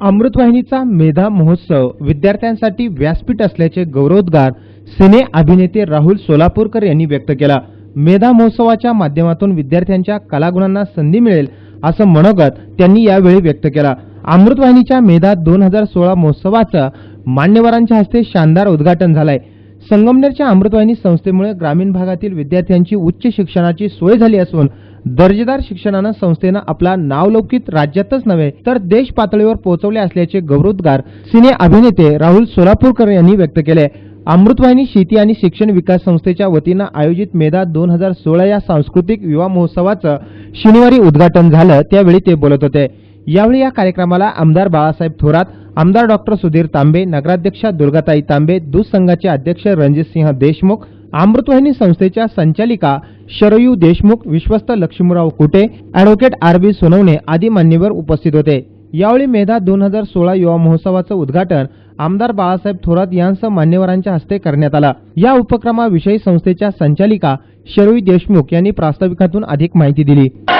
अमृतवाहिनीचा मेधा महोत्सव विद्यार्थ्यांसाठी व्यासपीठ असल्याचे गौरवोद्गार सिने अभिनेते राहुल सोलापूरकर यांनी व्यक्त केला. मेधा महोत्सवाच्या माध्यमातून विद्यार्थ्यांच्या कलागुणांना संधी मिळेल असं मनोगत त्यांनी यावेळी व्यक्त केला. अमृतवाहिनीच्या मेधा दोन हजार सोळा महोत्सवाचं मान्यवरांच्या हस्ते शानदार उद्घाटन झालंय. संगमनेरच्या अमृतवाहिनी संस्थेमुळे ग्रामीण भागातील विद्यार्थ्यांची उच्च शिक्षणाची सोय झाली असून दर्जेदार शिक्षणानं संस्थेनं आपला नावलौकिक राज्यातच नव्हे तर देश पातळीवर पोहोचवले असल्याचे गौरवोद्गार सिने अभिनेते राहुल सोलापूरकर यांनी व्यक्त केले. अमृतवाहिनी शेती आणि शिक्षण विकास संस्थेच्या वतीनं आयोजित मेधा दोन हजार सोळा या सांस्कृतिक युवा महोत्सवाचं शनिवारी उद्घाटन झालं त्यावेळी ते बोलत होते. यावेळी या कार्यक्रमाला आमदार बाळासाहेब थोरात आमदार डॉक्टर सुधीर तांबे नगराध्यक्षा दुर्गाताई तांबे दूध संघाचे अध्यक्ष रणजितसिंह देशमुख अमृतवाहिनी संस्थेच्या संचालिका शरयू देशमुख विश्वस्त Laxmirao Kute advocate R B Sonawane आदी मान्यवर उपस्थित होते. यावेळी मेधा दोन हजार सोळा युवा महोत्सवाचं उद्घाटन आमदार बाळासाहेब थोरात यांसह मान्यवरांच्या हस्ते करण्यात आला. या उपक्रमाविषयी संस्थेच्या संचालिका शरयू देशमुख यांनी प्रास्ताविकातून अधिक माहिती दिली.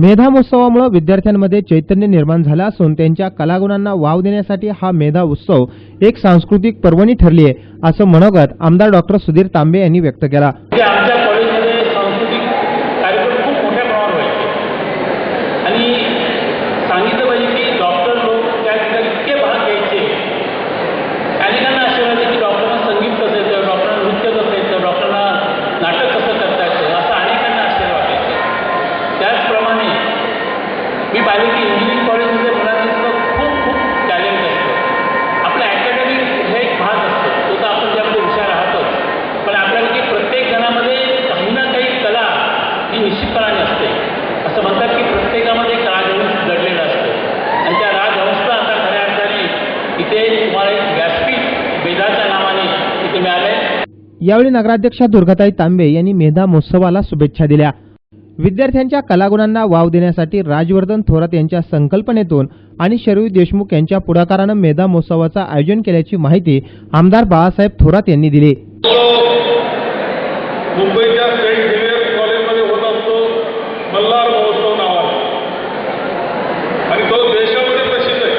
मेधा महोत्सवामुळे विद्यार्थ्यांमध्ये चैतन्य निर्माण झालं असून त्यांच्या कलागुणांना वाव देण्यासाठी हा मेधा उत्सव एक सांस्कृतिक पर्वणी ठरली आहे असं मनोगत आमदार डॉक्टर सुधीर तांबे यांनी व्यक्त केला. यावेळी नगराध्यक्षा दुर्गाताई तांबे यांनी मेधा महोत्सवाला शुभेच्छा दिल्या. विद्यार्थ्यांच्या कलागुणांना वाव देण्यासाठी राजवर्धन थोरात यांच्या संकल्पनेतून आणि शरयू देशमुख यांच्या पुढाकारानं मेधा महोत्सवाचं आयोजन केल्याची माहिती आमदार बाळासाहेब थोरात यांनी दिली. मुंबईच्या सेंट झेवियर कॉलेजमध्ये होत असतो मल्हार महोत्सव नावाचा आणि तो देशामध्ये प्रसिद्ध आहे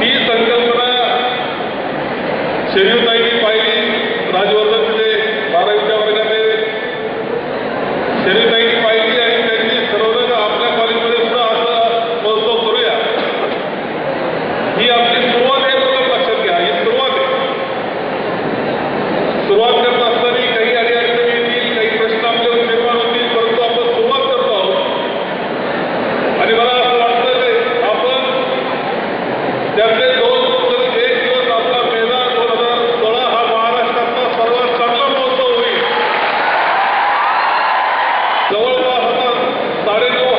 ती संकल्पना शरीरताईंनी पाहिली राजवर्धन तिथे बारावीच्या वर्गात शरीरताईंनी पाहिली आणि त्यांनी ठरवलं की आपल्या कॉलेजमध्ये सुद्धा असं महोत्सव करूया ही आपली सुरुवात आहे म्हणून लक्षात घ्या ही सुरुवात आहे सुरुवात करत असताना काही अडीअडचणी येतील काही प्रश्न आपल्याला निर्माण होतील परंतु आपण सुरुवात करतो आहोत आणि मला असं वाटतं की आपण त्यातले दोन तर एक दिवस आपला मेधा दोन हजार सोळा हा महाराष्ट्रातला सर्वात चांगला महोत्सव होईल जवळपास आता साडेनऊ हजार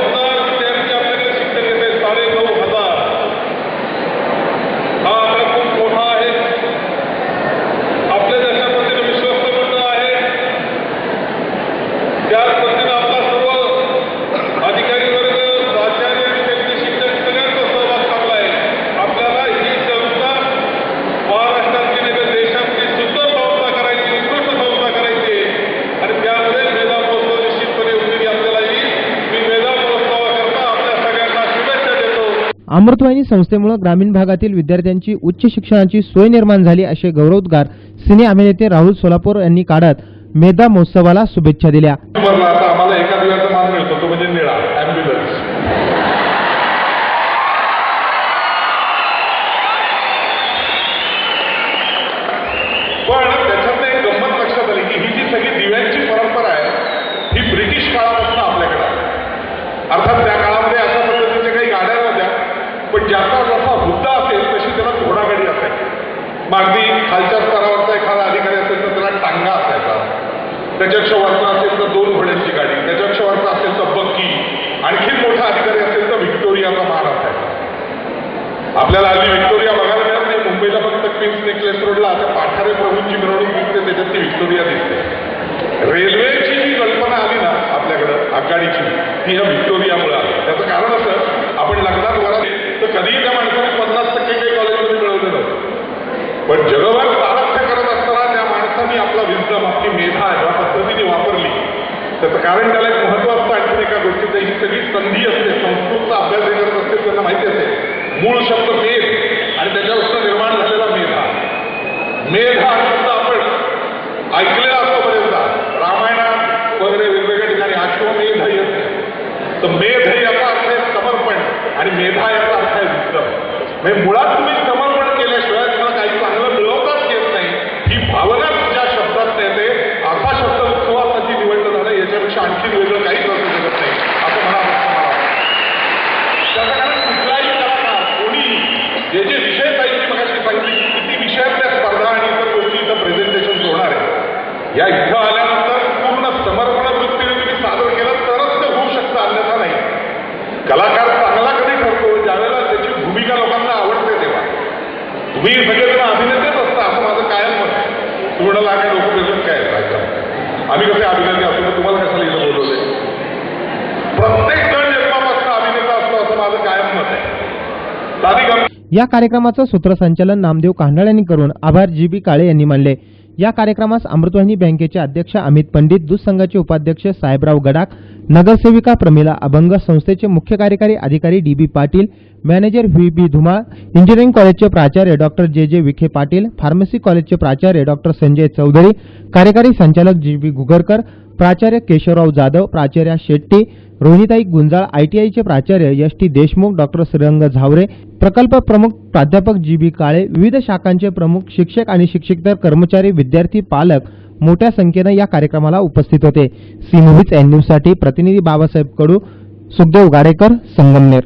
अमृतवाहिनी संस्थेमुळे ग्रामीण भागातील विद्यार्थ्यांची उच्च शिक्षणाची सोय निर्माण झाली असे गौरवोद्गार सिने अभिनेते राहुल सोलापूर यांनी काढत मेधा महोत्सवाला शुभेच्छा दिल्या. अर्थात ज्याचा जसा मुद्दा असेल तशी त्याला घोडागाडी असायची मग अगदी खालच्या स्तरावरचा एखादा अधिकारी असेल तर त्याला टांगा असायचा. त्याच्यापेक्षा वरचा असेल तर दोन घोड्यांची गाडी. त्याच्यापेक्षा वरचा असेल तर बक्की आणखी मोठा अधिकारी असेल तर व्हिक्टोरियाचा मान असायचा. आपल्याला आधी व्हिक्टोरिया बघायला मिळत नाही. मुंबईला फक्त क्वीन्स नेकलेस रोडला आता पाठारे प्रभूंची मिरवणूक दिसते त्याच्यात ती व्हिक्टोरिया दिसते. रेल्वेची जी कल्पना आली ना आपल्याकडं आगगाडीची ती ह्या व्हिक्टोरियामुळे आली. त्याचं कारण असं आपण लग्नात वरात तर कधीही त्या माणसाने पन्नास टक्के काही कॉलेजमध्ये मिळवलेलं नव्हतं. पण जगभर सारथ्य करत असताना त्या माणसाने आपला विजडम आपली मेधा ज्या पद्धतीने वापरली त्याचं कारण त्याला एक महत्वाचं आणखी एका गोष्टीचं ही सगळी संधी असते संस्कृतचा अभ्यास करत असते त्यांना माहिती असेल मूळ शब्द मेध आणि त्याच्यापासून निर्माण झालेला मेधा. मेध हा शब्द आपण ऐकलेला असतो बरेचदा. रामायणात वगैरे वेगवेगळ्या ठिकाणी अश्वमेध असते. तर मेध याचा अर्थ आहे समर्पण आणि मेधा याचा अर्थ आहे विक्रम म्हणजे मुळात तुम्ही समर्पण केल्याशिवाय तुम्हाला काही चांगलं मिळवताच येत नाही. ही भावना ज्या शब्दात येते. असा शब्द उत्सवासाठी निवडलं झालं याच्यापेक्षा आणखी वेगळं काहीच असू शकत नाही. असं मला वाटतं मला कुठलाही कोणी जे जे विषय पाहिजे मगाशी सांगितली किती किती विषयातल्या स्पर्धा आणि इतर गोष्टी इथं प्रेझेंटेशन होणार आहे. या इथं आल्यानंतर पूर्ण समर्पण वृत्तीने तुम्ही सादर केलं तरच ते होऊ शकतं अन्यथा नाही कलाकार चांगला कधी ठरतो ज्यावेळेला त्याची भूमिका लोकांना आवडते तेव्हा तुम्ही सगळेजण अभिनेतेच असता असं माझं कायम मत आहे पूर्ण लागा काय? आम्ही कसे अभिनेते असतो तुम्हाला कशाला इथं बोलवले प्रत्येक जण जन्मापासून अभिनेता असतो असं माझं कायम मत आहे. या कार्यक्रमाचं सूत्रसंचालन नामदेव कांडाळ यांनी करून आभार जी बी काळे यांनी मानले. या कार्यक्रमास अमृतवाहिनी बँकेचे अध्यक्ष अमित पंडित दूध संघाचे उपाध्यक्ष साहेबराव गडाख नगरसेविका प्रमिला अभंग संस्थेचे मुख्य कार्यकारी अधिकारी D B Patil manager V B Dhumal engineering कॉलेजचे प्राचार्य डॉक्टर जे जे विखे पाटील फार्मसी कॉलेजचे प्राचार्य डॉक्टर संजय चौधरी कार्यकारी संचालक जी बी गुगरकर प्राचार्य केशवराव जाधव प्राचार्य शेट्टी रोहिताई गुंजाळ आयटीआयचे प्राचार्य यश टी देशमुख डॉक्टर श्रीरंग झावरे प्रकल्प प्रमुख प्राध्यापक जी बी काळे विविध शाखांचे प्रमुख शिक्षक आणि शिक्षकेतर कर्मचारी विद्यार्थी पालक मोठ्या संख्येनं या कार्यक्रमाला उपस्थित होते. सी मूव्हीज एन न्यूजसाठी प्रतिनिधी बाबासाहेब कडू सुखदेव गाडेकर संगमनेर.